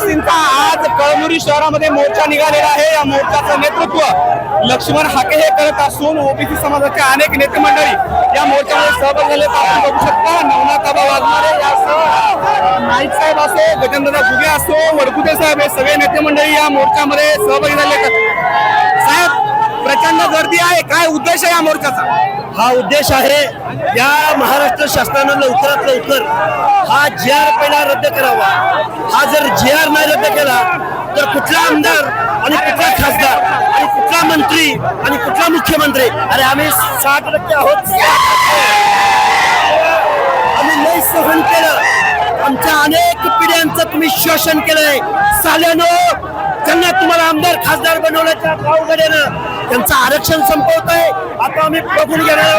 आदिवासींचा आज कळमुरी शहरामध्ये मोर्चा निघालेला आहे. या मोर्चाचं नेतृत्व लक्ष्मण हाके हे करत असून ओबीसी समाजाच्या अनेक नेते मंडळी या मोर्चामध्ये सहभाग झाले आपण बघू शकता नवनाथाबा वाघमारे यासह नाईक साहेब असो गजेंद्रदा घुगे असो वडकुते साहेब हे सगळे नेते मंडळी या मोर्चामध्ये सहभागी झाले साहेब प्रचंड गर्दी आहे. काय उद्देश आहे या मोर्चाचा? हा उद्देश आहे या महाराष्ट्र शासनानं लवकरात लवकर हा जी आर पहिला रद्द करावा. हा जर जी आर नाही रद्द केला तर कुठला आमदार आणि कुठला खासदार आणि कुठला मंत्री आणि कुठला मुख्यमंत्री? अरे आम्ही साठ टक्के आहोत. आम्ही नाही सहन केलं. आमच्या अनेक पिढ्यांचं तुम्ही शोषण केलंय. साल्यानो त्यांना तुम्हाला आमदार खासदार बनवल्याच्या गावगड्यानं त्यांचं आरक्षण संपवतोय. आता आम्ही बघून घेणार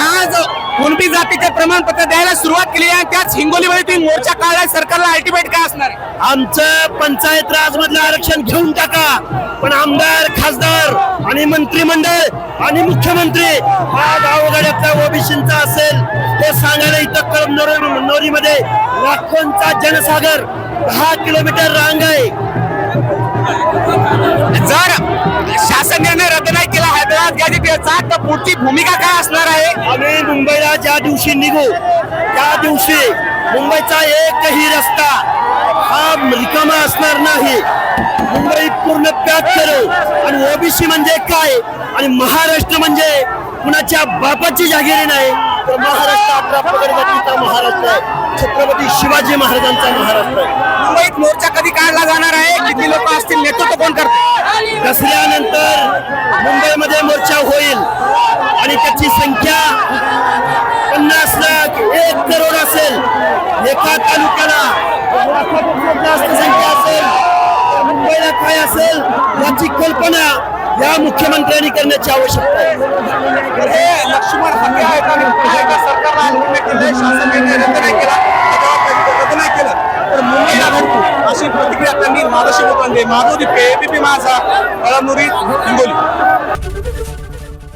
आज कोणती जातीचे प्रमाणपत्र द्यायला सुरुवात केली आहे. त्याच हिंगोलीमध्ये तुम्ही मोर्चा काढलाय. सरकारला अल्टिमेट काय असणार? आमचं पंचायत राज मधलं आरक्षण घेऊन टाका. पण आमदार खासदार आणि मंत्रिमंडळ आणि मुख्यमंत्री हा गावगाड्यातल्या ओबीसींचा असेल. ते सांगायला इथं कळम नोरीमध्ये लाखोंचा जनसागर दहा किलोमीटर रांग आहे. गॅजेटियरचा तर पुढची भूमिका काय असणार आहे? आम्ही मुंबईला ज्या दिवशी निघू त्या दिवशी मुंबईचा एकही रस्ता हा रिकामा असणार नाही. मुंबई पूर्ण पॅक करू. आणि ओबीसी म्हणजे काय? आणि महाराष्ट्र म्हणजे कुणाच्या बापाची जागिरी नाही. तर महाराष्ट्र आपला पगडगतीचा महाराष्ट्र आहे. छत्रपती शिवाजी महाराजांचा महाराष्ट्र आहे. मुंबईत मोर्चा कधी काढला जाणार आहे? किती लोक असतील? नेतृत्व कोण करते? दसऱ्यानंतर मुंबईमध्ये मोर्चा होईल. आणि त्याची संख्या पन्नास लाख एक करोड असेल. एका तालुक्याला जास्त संख्या असेल. मुंबईला काय असेल याची कल्पना या मुख्यमंत्र्यांनी करण्याची आवश्यकता आहे. हे लक्ष्मण हाके आहेत आणि पुढे सरकारला अल्टिमेट केलंय. शासन रद्द नाही केला रद्द नाही केलं. तर मुंबईला धडकू अशी प्रतिक्रिया त्यांनी माझ्याशी लोकांनी माधवदी एबीपी माझा कळमनुरी हिंगोली.